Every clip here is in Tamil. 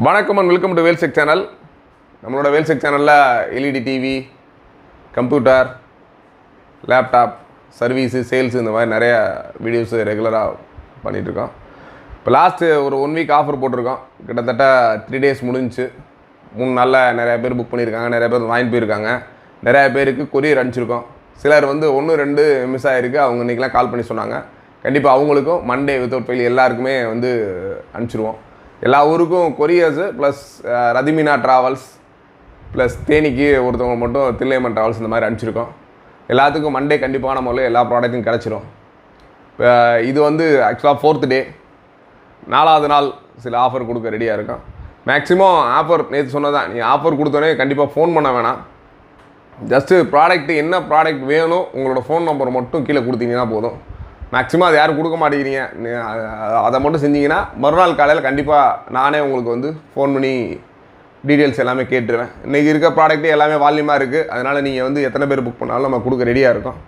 வணக்கம் and welcome to Velsek channel நம்மளோட வேல்செக் சேனலில் LED TV computer laptop service sales இந்த மாதிரி நிறைய வீடியோஸு ரெகுலராக பண்ணிகிட்ருக்கோம் இப்போ லாஸ்ட்டு ஒரு ஒன் வீக் ஆஃபர் போட்டிருக்கோம். கிட்டத்தட்ட த்ரீ டேஸ் முடிஞ்சு மூணு நாளில் நிறையா பேர் புக் பண்ணியிருக்காங்க நிறைய பேர் வாங்கிட்டு போயிருக்காங்க. நிறைய பேருக்கு கொரியர் அனுப்பிச்சிருக்கோம். சிலர் வந்து ஒன்று ரெண்டு மிஸ் ஆகிருக்கு அவங்க இன்றைக்கெலாம் கால் பண்ணி சொன்னாங்க. கண்டிப்பாக அவங்களுக்கும் மண்டே வித்தவுட் ஃபெயில் எல்லாருக்குமே வந்து அனுப்பிச்சிருவோம். எல்லா ஊருக்கும் couriers plus Rathimeena travels plus தேனிக்கு ஒருத்தவங்க மட்டும் தில்லையம்மன் ட்ராவல்ஸ் இந்த மாதிரி அனுப்பிச்சிருக்கோம். எல்லாத்துக்கும் மண்டே கண்டிப்பான முறையில் எல்லா ப்ராடக்ட்டும் கிடச்சிரும். இப்போ இது வந்து ஆக்சுவலாக ஃபோர்த்து டே நாலாவது நாள் சில ஆஃபர் கொடுக்க ரெடியாக இருக்கும். மேக்ஸிமம் ஆஃபர் நேற்று சொன்னதான் நீ ஆஃபர் கொடுத்தோன்னே கண்டிப்பாக ஃபோன் பண்ண வேணாம். ஜஸ்ட்டு ப்ராடக்ட் என்ன ப்ராடக்ட் வேணும் உங்களோட ஃபோன் நம்பர் மட்டும் கீழே கொடுத்தீங்கன்னா போதும். மேக்ஸிமம் அது யாரும் கொடுக்க மாட்டேங்கிறீங்க. அதை மட்டும் செஞ்சீங்கன்னா மறுநாள் காலையில் கண்டிப்பாக நானே உங்களுக்கு வந்து ஃபோன் பண்ணி டீட்டெயில்ஸ் எல்லாமே கேட்டுருவேன். இன்றைக்கி இருக்க ப்ராடக்ட்டே எல்லாமே வால்யூமாக இருக்குது அதனால் நீங்கள் வந்து எத்தனை பேர் புக் பண்ணாலும் நம்ம கொடுக்க ரெடியாக இருக்கோம்.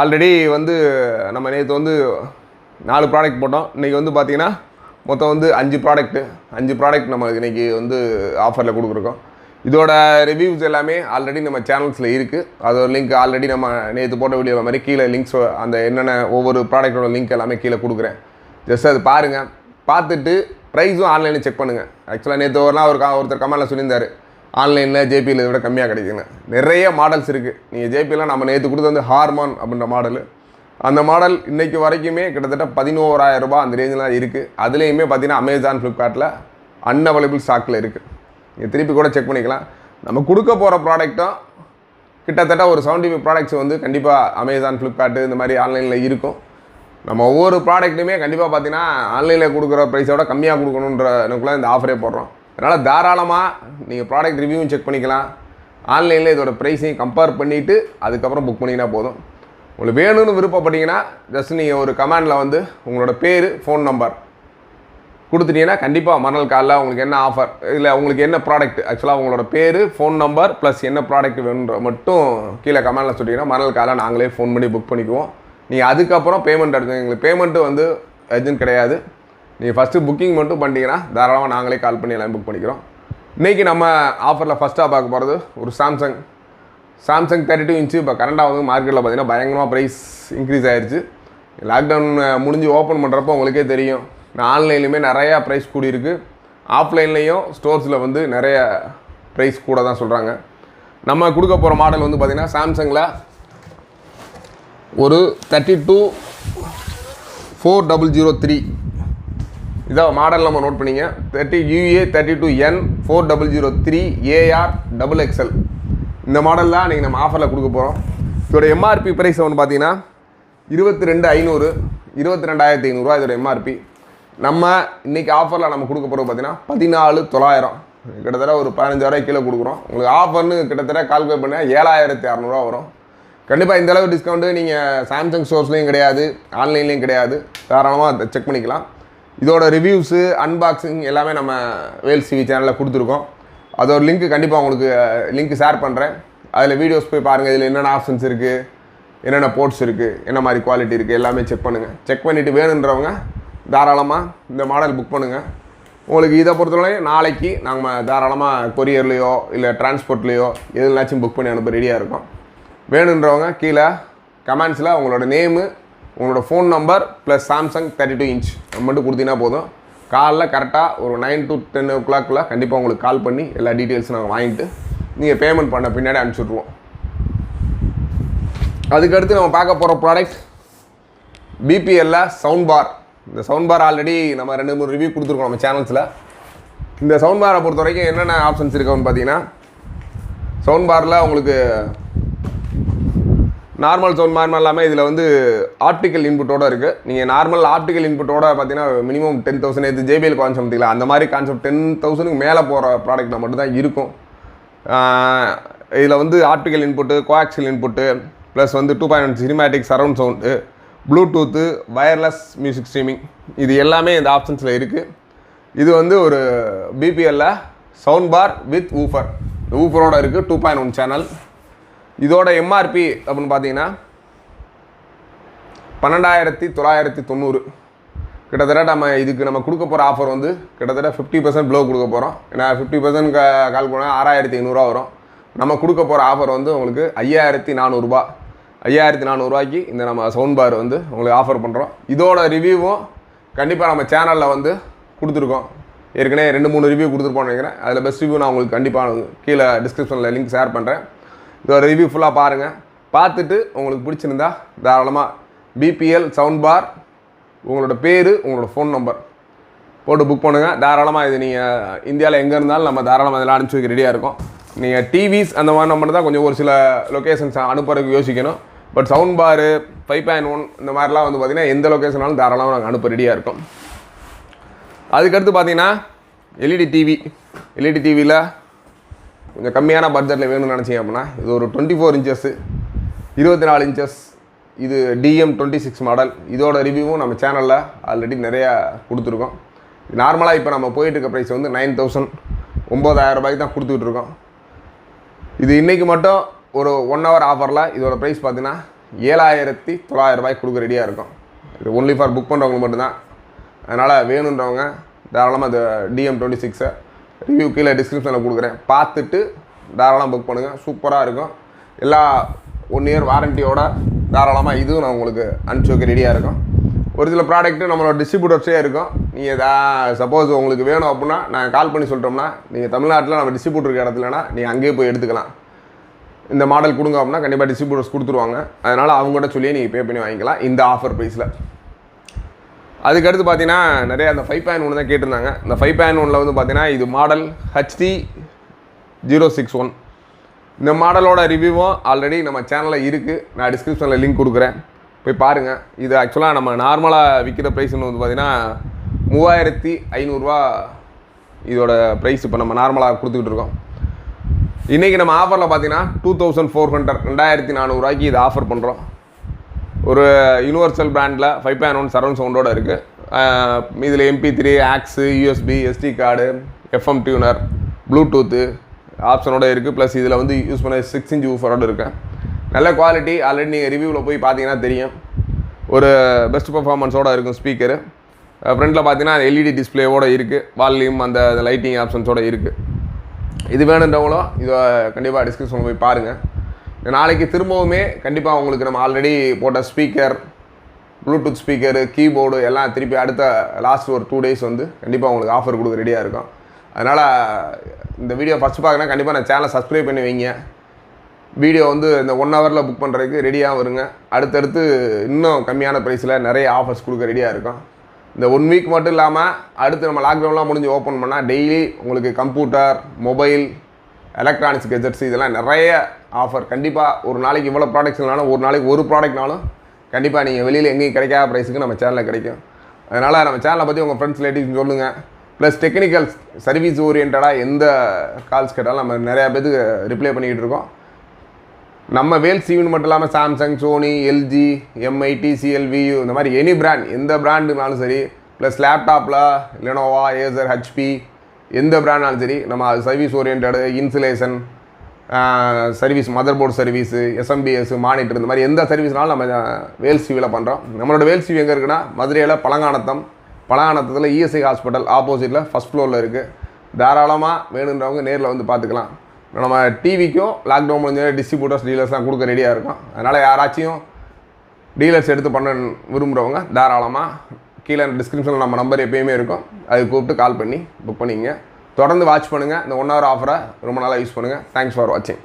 ஆல்ரெடி வந்து நம்ம நேற்று வந்து நாலு ப்ராடக்ட் போட்டோம். இன்றைக்கி வந்து பார்த்திங்கன்னா மொத்தம் வந்து அஞ்சு ப்ராடக்ட்டு அஞ்சு ப்ராடக்ட் நம்ம இன்றைக்கி வந்து ஆஃபரில் கொடுக்குறோம் இதோட ரிவ்யூஸ் எல்லாமே ஆல்ரெடி நம்ம சேனல்ஸில் இருக்குது அதோட லிங்க் ஆல்ரெடி நம்ம நேற்று போட்ட வீடியோ மாதிரி கீழே லிங்க்ஸ் அந்த என்னென்ன ஒவ்வொரு ப்ராடக்ட்டோட லிங்க் எல்லாமே கீழே கொடுக்குறேன். ஜஸ்ட் அது பாருங்கள் பார்த்துட்டு ப்ரைஸும் ஆன்லைனில் செக் பண்ணுங்கள் ஆக்சுவலாக நேற்று ஒரு நாள் ஒரு கா- ஒருத்தர் கமெண்ட்டில் சொல்லியிருந்தாரு. ஆன்லைனில் ஜேபியில் விட கம்மியாக கிடைக்குங்க நிறைய மாடல்ஸ் இருக்குது நீங்கள் ஜேபியில் நம்ம நேற்று கொடுத்தது வந்து ஹார்மான் அப்படின்ற மாடலு அந்த மாடல் இன்றைக்கு வரைக்குமே கிட்டத்தட்ட பதினோராயிரம் அந்த ரேஞ்சில் தான் இருக்குது அதுலேயுமே பார்த்தீங்கன்னா அமேசான் ஃப்ளிப்கார்ட்டில் அன்அவைலபிள் ஸ்டாக்கில் இருக்குது நீங்கள் திருப்பி கூட செக் பண்ணிக்கலாம். நம்ம கொடுக்க போகிற ப்ராடக்ட்டும் கிட்டத்தட்ட ஒரு செவன்டி ஃபைவ் ப்ராடக்ட்ஸ் வந்து கண்டிப்பாக அமேசான் ஃப்ளிப்கார்ட்டு இந்த மாதிரி ஆன்லைனில் இருக்கும். நம்ம ஒவ்வொரு ப்ராடக்ட்டுமே கண்டிப்பாக பார்த்தீங்கன்னா ஆன்லைனில் கொடுக்குற ப்ரைஸோட கம்மியாக கொடுக்கணுன்ற எனக்குள்ள இந்த ஆஃபரே போடுறோம். அதனால் தாராளமாக நீங்கள் ப்ராடக்ட் ரிவ்யூவும் செக் பண்ணிக்கலாம். ஆன்லைனில் இதோட ப்ரைஸையும் கம்பேர் பண்ணிவிட்டு அதுக்கப்புறம் புக் பண்ணிங்கன்னா போதும். உங்களுக்கு வேணும்னு விருப்பப்பட்டீங்கன்னா ஜஸ்ட் நீங்கள் ஒரு கமெண்டில் வந்து உங்களோட பேர் ஃபோன் நம்பர் கொடுத்துட்டீங்கன்னா கண்டிப்பாக மறுநாள் காலைல உங்களுக்கு என்ன ஆஃபர் இல்லை உங்களுக்கு என்ன ப்ராடக்ட் ஆக்சுவலாக உங்களோட பேர் ஃபோன் நம்பர் ப்ளஸ் என்ன ப்ராடக்ட் வேணுன்ற மட்டும் கீழே கமெண்டில் சொல்லிட்டீங்கன்னா மறுநாள் காலில் நாங்களே ஃபோன் பண்ணி புக் பண்ணிக்குவோம். நீங்கள் அதுக்கப்புறம் பேமெண்ட் எடுத்து எங்களுக்கு பேமெண்ட்டு வந்து எதுவும் கிடையாது. நீங்கள் ஃபஸ்ட்டு புக்கிங் மட்டும் பண்ணிட்டீங்கன்னா தாராளமாக நாங்களே கால் பண்ணி எல்லாம் புக் பண்ணிக்கிறோம். இன்றைக்கி நம்ம ஆஃபரில் ஃபஸ்ட்டாக பார்க்க போகிறது ஒரு Samsung Samsung thirty two inch இப்போ கரண்டாக வந்து மார்க்கெட்டில் பார்த்தீங்கன்னா பயங்கரமாக ப்ரைஸ் இன்க்ரீஸ் ஆகிடுச்சு லாக்டவுன் முடிஞ்சு ஓப்பன் பண்ணுறப்போ உங்களுக்கே தெரியும். ஆன்லைன்லையுமே நிறையா ப்ரைஸ் கூடியிருக்கு. ஆஃப்லைன்லேயும் ஸ்டோர்ஸில் வந்து நிறைய ப்ரைஸ் கூட தான் சொல்கிறாங்க நம்ம கொடுக்க போகிற மாடல் வந்து பார்த்திங்கன்னா சாம்சங்கில் ஒரு thirty two four double zero three இதான் மாடல் நம்ம நோட் பண்ணிங்க. Thirty UA thirty two N four double zero three AR double XL இந்த மாடல் தான் இன்றைக்கி நம்ம ஆஃபரில் கொடுக்க போகிறோம் இதோட எம்ஆர்பி ப்ரைஸ் வந்து பார்த்தீங்கன்னா இருபத்தி ரெண்டு ஐநூறு இருபத்தி ரெண்டாயிரத்தி ஐநூறுரூவா இதோட எம்ஆர்பி நம்ம இன்றைக்கி ஆஃபரில் நம்ம கொடுக்க போகிறது பார்த்தீங்கன்னா பதினாலு தொள்ளாயிரம். கிட்டத்தட்ட ஒரு பதினஞ்சாயிரம் கீழே கொடுக்குறோம். உங்களுக்கு ஆஃபர்னு கிட்டத்தட்ட கால்குலேட் பண்ணால் ஏழாயிரத்தி அறநூறுவா வரும். கண்டிப்பாக இந்த அளவு டிஸ்கவுண்ட்டு நீங்கள் சாம்சங் ஸ்டோர்ஸ்லேயும் கிடையாது ஆன்லைன்லேயும் கிடையாது. தாராளமாக செக் பண்ணிக்கலாம். இதோட ரிவ்யூஸு அன்பாக்சிங் எல்லாமே நம்ம வேல் சிவி சேனலில் கொடுத்துருக்கோம். அதோட லிங்க் கண்டிப்பாக உங்களுக்கு லிங்க் ஷேர் பண்ணுறேன் அதில் வீடியோஸ் போய் பாருங்கள் இதில் என்னென்ன ஆப்ஷன்ஸ் இருக்குது என்னென்ன போர்ட்ஸ் இருக்குது என்ன மாதிரி குவாலிட்டி இருக்குது எல்லாமே செக் பண்ணுங்கள் செக் பண்ணிவிட்டு வேணுன்றவங்க தாராளமாக இந்த மாடல் புக் பண்ணுங்கள் உங்களுக்கு இதை பொறுத்தவரை நாளைக்கு நாங்கள் தாராளமாக கொரியர்லேயோ இல்லை டிரான்ஸ்போர்ட்லேயோ எதுனாச்சும் புக் பண்ணி அனுப்ப ரெடியாக இருக்கோம். வேணுன்றவங்க கீழே கமெண்ட்ஸில் உங்களோட நேமு உங்களோட phone number plus Samsung thirty two inch மட்டும் கொடுத்தீங்கன்னா போதும். காலைல கரெக்டாக ஒரு நைன் டு டென் ஓ கிளாக்கில் கண்டிப்பாக உங்களுக்கு கால் பண்ணி எல்லா டீட்டெயில்ஸும் நாங்கள் வாங்கிட்டு நீங்கள் பேமெண்ட் பண்ண பின்னாடி அனுப்பிச்சுட்ருவோம். அதுக்கடுத்து நம்ம பார்க்க போகிற ப்ராடக்ட் பிபிஎல்ல சவுண்ட் பார் இந்த சவுண்ட் பார் ஆல்ரெடி நம்ம ரெண்டு மூணு ரிவ்யூ கொடுத்துருக்கோம் நம்ம சேனல்ஸில் இந்த சவுண்ட் பாரை பொறுத்த வரைக்கும் என்னென்ன ஆப்ஷன்ஸ் இருக்குன்னு பார்த்தீங்கன்னா சவுண்ட் பாரில் உங்களுக்கு நார்மல் சவுண்ட் மாதிரி இல்லாமல் இதில் வந்து ஆப்டிக்கல் இன்புட்டோட இருக்குது நீங்கள் நார்மல் ஆப்டிக்கல் இன்புட்டோட பார்த்தீங்கன்னா மினிமம் டென் தௌசண்ட் எது ஜேபிஎல் கான்செப்ட் இல்லை அந்த மாதிரி கான்செப்ட் டென் தௌசண்ட்க்கு மேலே போகிற ப்ராடக்ட் மட்டும் தான் இருக்கும். இதில் வந்து optical input coaxial input plus வந்து two point cinematic surround sound bluetooth wireless music streaming இது எல்லாமே இந்த ஆப்ஷன்ஸில் இருக்குது இது வந்து ஒரு பிபிஎல்ல சவுண்ட் பார் வித் ஊஃபர் ஊஃபரோட இருக்குது டூ பாயிண்ட் ஒன் சேனல் இதோட எம்ஆர்பி அப்படின்னு பார்த்தீங்கன்னா பன்னெண்டாயிரத்தி தொள்ளாயிரத்தி தொண்ணூறு. கிட்டத்தட்ட நம்ம இதுக்கு நம்ம கொடுக்க போகிற ஆஃபர் வந்து கிட்டத்தட்ட ஃபிஃப்டி பர்சன்ட் ப்ளோ கொடுக்க போகிறோம் ஏன்னா ஃபிஃப்டி பர்சன்ட் கால் பண்ணால் ஆறாயிரத்தி ஐநூறுரூவா வரும். நம்ம கொடுக்க போகிற ஆஃபர் வந்து உங்களுக்கு ஐயாயிரத்தி நானூறுரூபா ஐயாயிரத்தி நானூறுரூவாய்க்கு இந்த நம்ம சவுண்ட் பார் வந்து உங்களுக்கு ஆஃபர் பண்ணுறோம் இதோட ரிவ்யூவும் கண்டிப்பாக நம்ம சேனலில் வந்து கொடுத்துருக்கோம். ஏற்கனவே ரெண்டு மூணு ரிவ்யூ கொடுத்துருப்போம்னு நினைக்கிறேன். அதில் பெஸ்ட் ரிவ்யூ நான் உங்களுக்கு கண்டிப்பாக கீழே டிஸ்கிரிப்ஷனில் லிங்க் ஷேர் பண்ணுறேன் இதோட ரிவ்யூ ஃபுல்லாக பாருங்கள் பார்த்துட்டு உங்களுக்கு பிடிச்சிருந்தா தாராளமாக பிபிஎல் சவுண்ட் பார் உங்களோட பேர் உங்களோட ஃபோன் நம்பர் போட்டு புக் பண்ணுங்கள் தாராளமாக இது நீங்கள் இந்தியாவில் எங்கே இருந்தாலும் நம்ம தாராளமாக இதெல்லாம் அனுப்பிச்சி வைக்க ரெடியாக இருக்கும். நீங்கள் டிவிஸ் அந்த மாதிரி நம்ம தான் கொஞ்சம் ஒரு சில லொக்கேஷன்ஸ் அனுப்புறதுக்கு யோசிக்கணும். But sound bar five point one இந்த மாதிரிலாம் வந்து பார்த்திங்கன்னா எந்த லொக்கேஷனாலும் தாராளமாக நாங்கள் அனுப்ப ரெடியாக இருக்கோம். அதுக்கடுத்து பார்த்தீங்கன்னா எல்இடி டிவி எல்இடி டிவியில் கொஞ்சம் கம்மியான பட்ஜெட்டில் வேணும்னு நினச்சிங்க அப்படின்னா இது ஒரு டுவெண்ட்டி ஃபோர் இன்ச்சஸ்ஸு இருபத்தி நாலு இன்ச்சஸ் இது டிஎம் டுவெண்ட்டி சிக்ஸ் மாடல் இதோட ரிவ்யூவும் நம்ம சேனலில் ஆல்ரெடி நிறையா கொடுத்துருக்கோம். நார்மலாக இப்போ நம்ம போயிட்டு இருக்க ப்ரைஸ் வந்து நைன் தௌசண்ட் ஒம்பதாயிரம் ரூபாய்க்கு தான் கொடுத்துட்ருக்கோம் இது இன்றைக்கி மட்டும் ஒரு ஒன் ஹவர் ஆஃபரில் இதோட ப்ரைஸ் பார்த்தீங்கன்னா ஏழாயிரத்தி தொள்ளாயிரம் ரூபாய்க்கு கொடுக்க ரெடியாக இருக்கும். இது ஒன்லி ஃபார் புக் பண்ணுறவங்க மட்டும்தான். அதனால் வேணுன்றவங்க தாராளமாக அந்த டிஎம் டுவெண்ட்டி சிக்ஸை ரிவ்யூ கீழே டிஸ்கிரிப்ஷனில் கொடுக்குறேன். பார்த்துட்டு தாராளமாக புக் பண்ணுங்கள் சூப்பராக இருக்கும். எல்லா ஒன் இயர் வாரண்டியோட தாராளமாக இதுவும் நான் உங்களுக்கு அனுப்பிச்சி வைக்க ரெடியாக இருக்கும். ஒரு சில ப்ராடக்ட்டு நம்மளோட டிஸ்ட்ரிபியூட்டர்ஸே இருக்கும். நீங்கள் தா சப்போஸ் உங்களுக்கு வேணும் அப்படின்னா நாங்கள் கால் பண்ணி சொல்லிட்டோம்னா நீங்கள் தமிழ்நாட்டில் நம்ம டிஸ்ட்ரிபியூட்டர் இருக்க இடத்துலனா நீங்கள் அங்கேயே போய் எடுத்துக்கலாம். இந்த மாடல் கொடுங்க அப்படின்னா கண்டிப்பாக டிஸ்ட்ரிபியூட்டர்ஸ் கொடுத்துருவாங்க. அதனால் அவங்ககிட்ட சொல்லியே நீங்கள் பே பண்ணி வாங்கிக்கலாம். இந்த ஆஃபர் ப்ரைஸில் அதுக்கடுத்து பார்த்தீங்கன்னா நிறைய அந்த ஃபைவ் பாயிண்ட் ஒன்று தான் கேட்டிருந்தாங்க. இந்த ஃபைவ் பாயிண்ட் ஒனில் வந்து பார்த்தீங்கன்னா இது model HT zero six one இந்த மாடலோட ரிவ்யூவும் ஆல்ரெடி நம்ம சேனலில் இருக்குது நான் டிஸ்கிரிப்ஷனில் லிங்க் கொடுக்குறேன். போய் பாருங்கள் இது ஆக்சுவலாக நம்ம நார்மலாக விற்கிற ப்ரைஸ்னு வந்து பார்த்தீங்கன்னா மூவாயிரத்தி ஐநூறுரூவா இதோட ப்ரைஸ் இப்போ நம்ம நார்மலாக கொடுத்துக்கிட்டு இருக்கோம். இன்றைக்கி நம்ம ஆஃபரில் பார்த்தீங்கன்னா டூ தௌசண்ட் ஃபோர் ஹண்ட்ரட் ரெண்டாயிரத்தி நானூறுரூவாய்க்கு இது ஆஃபர் பண்ணுறோம் ஒரு யூனிவர்சல் பிராண்டில் ஃபைவ் பாயிண்ட் ஒன் சரௌண்ட் சவுண்டோடு இருக்குது இதில் MP three aux USB SD card FM tuner bluetooth ஆப்ஷனோட இருக்குது ப்ளஸ் இதில் வந்து யூஸ் பண்ண சிக்ஸ் இன்ச் ஊஃபரோடு இருக்கேன் நல்ல குவாலிட்டி ஆல்ரெடி நீங்கள் ரிவ்யூவில் போய் பார்த்தீங்கன்னா தெரியும். ஒரு பெஸ்ட் பர்ஃபார்மன்ஸோடு இருக்கும் ஸ்பீக்கரு ஃப்ரண்ட்டில் பார்த்தீங்கன்னா எல்இடி டிஸ்பிளேவோடு இருக்குது வால்யூம் அந்த லைட்டிங் ஆப்ஷன்ஸோட இருக்குது இது வேணுன்றவங்களும் இதை கண்டிப்பாக டிஸ்கிரிப்ஷனில் போய் பாருங்கள் நாளைக்கு திரும்பவுமே கண்டிப்பாக உங்களுக்கு நம்ம ஆல்ரெடி போட்ட ஸ்பீக்கர் ப்ளூடூத் ஸ்பீக்கரு கீபோர்டு எல்லாம் திருப்பி அடுத்த லாஸ்ட் ஒரு டூ டேஸ் வந்து கண்டிப்பாக உங்களுக்கு ஆஃபர் கொடுக்க ரெடியாக இருக்கும். அதனால் இந்த வீடியோ ஃபஸ்ட் பார்க்கணும் கண்டிப்பாக நான் சேனலை சப்ஸ்கிரைப் பண்ணி வைங்க. வீடியோ வந்து இந்த ஒன் ஹவரில் புக் பண்ணுறதுக்கு ரெடியாக வருங்க. அடுத்தடுத்து இன்னும் கம்மியான ப்ரைஸில் நிறைய ஆஃபர்ஸ் கொடுக்க ரெடியாக இருக்கும். இந்த ஒன் வீக் மட்டும் இல்லாமல் அடுத்து நம்ம லாக்டவுன்லாம் முடிஞ்சு ஓப்பன் பண்ணால் டெய்லி உங்களுக்கு கம்ப்யூட்டர் மொபைல் எலக்ட்ரானிக்ஸ் கெஜெட்ஸ் இதெல்லாம் நிறைய ஆஃபர் கண்டிப்பாக ஒரு நாளைக்கு இவ்வளோ ப்ராடக்ட்ஸ்னாலும் ஒரு நாளைக்கு ஒரு ப்ராடக்ட்னாலும் கண்டிப்பாக நீங்கள் வெளியில் எங்கேயும் கிடைக்காத ப்ரைஸுக்கு நம்ம சேனலில் கிடைக்கும். அதனால் நம்ம சேனலை பற்றி உங்கள் ஃப்ரெண்ட்ஸ் ரிலேட்டிவ்ஸ் சொல்லுங்கள் ப்ளஸ் டெக்னிக்கல் சர்வீஸ் ஓரியன்டாக எந்த கால்ஸ் கேட்டாலும் நம்ம நிறையா பேருக்கு ரிப்ளை பண்ணிக்கிட்டு இருக்கோம். நம்ம வேல் சிவின் மட்டும் இல்லாமல் Samsung Sony LG MI TCL Vu இந்த மாதிரி எனி பிராண்ட் எந்த பிராண்டுனாலும் சரி ப்ளஸ் லேப்டாப்பில் லெனோவா ஏசர் ஹெச்பி எந்த பிராண்ட்னாலும் சரி நம்ம அது service orient insulation service mother board service SMPS monitor இந்த மாதிரி எந்த சர்வீஸ்னாலும் நம்ம வேல் சிவியில் பண்ணுறோம் நம்மளோட வேல் சிவி எங்கே இருக்குன்னா மதுரையில் பழங்கானத்தம் பழங்கானத்தத்தில் இஎஸ்ஐ ஹாஸ்பிட்டல் ஆப்போசிட்டில் ஃபஸ்ட் ஃப்ளோரில் இருக்குது தாராளமாக வேணுன்றவங்க நேரில் வந்து பார்த்துக்கலாம் நம்ம டிவிக்கும் லாக்டவுன் முடிஞ்ச டிஸ்ட்ரிபியூட்டர்ஸ் டீலர்ஸ்லாம் கொடுக்க ரெடியாக இருக்கும் அதனால் யாராச்சும் டீலர்ஸ் எடுத்து பண்ண விரும்புகிறவங்க தாராளமாக கீழே டிஸ்கிரிப்ஷனில் நம்ம நம்பர் எப்பயுமே இருக்கும். அது கூப்பிட்டு கால் பண்ணி புக் பண்ணிங்க தொடர்ந்து வாட்ச் பண்ணுங்கள் இந்த ஒன் ஹவர் ஆஃபரை ரொம்ப நாளாக யூஸ் பண்ணுங்கள் தேங்க்ஸ் ஃபார் வாட்சிங்